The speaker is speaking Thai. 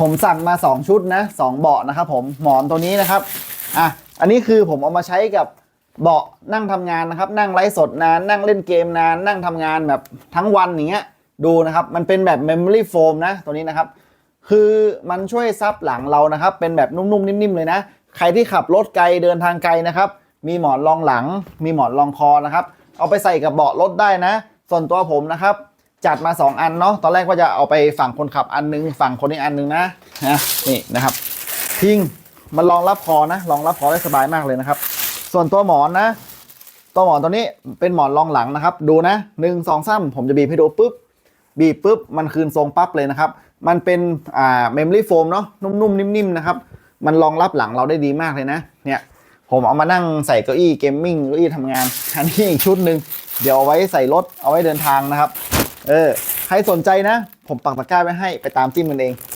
ผมสั่งมา 2 ชุดนะสองเบาะนะครับผมหมอนตัวนี้นะครับอะอันนี้คือผมเอามาใช้กับเบาะนั่งทำงานนะครับ นั่งไลฟ์สดนานนั่งเล่นเกมนานนั่งทำงานแบบทั้งวันอย่างเงี้ยดูนะครับ มันเป็นแบบ Memory Foam นะตัวนี้นะครับ คือมันช่วยซับหลังเรานะครับ เป็นแบบนุ่มๆนิ่มๆเลยนะ ใครที่ขับรถไกลเดินทางไกลนะครับ มีหมอนรองหลัง มีหมอนรองคอนะครับ เอาไปใส่กับเบาะรถได้นะ ส่วนตัวผมนะครับ จัดมา 2 อันเนาะตอนแรกว่าจะเอาไปฝั่งคนขับอันนึง ฝั่งคนนี้อันนึงนะนะนี่นะครับพิงมันรองรับคอนะรองรับคอได้สบายมากเลยนะครับ ส่วนตัวหมอนนะ ตัวหมอนตัวนี้เป็นหมอนรองหลังนะครับ ดูนะหนึ่งสองสามผมจะบีบให้ดูปุ๊บบีบปุ๊บมันคืนทรงปั๊บเลยนะครับ มันเป็นอ่าเมมโมรี่โฟมเนาะนุ่มๆนิ่มๆนะครับมันรองรับหลังเราได้ดีมากเลยนะเนี่ยผมเอามานั่งใส่เก้าอี้เกมมิ่งเก้าอี้ทำงานอันนี้อีกชุดหนึ่งเดี๋ยวเอาไว้ใส่รถเอาไว้เดินทางนะครับ เออ ใครสนใจนะ ผมปักตะกร้าไว้ให้ไปตามจิ้มมันเอง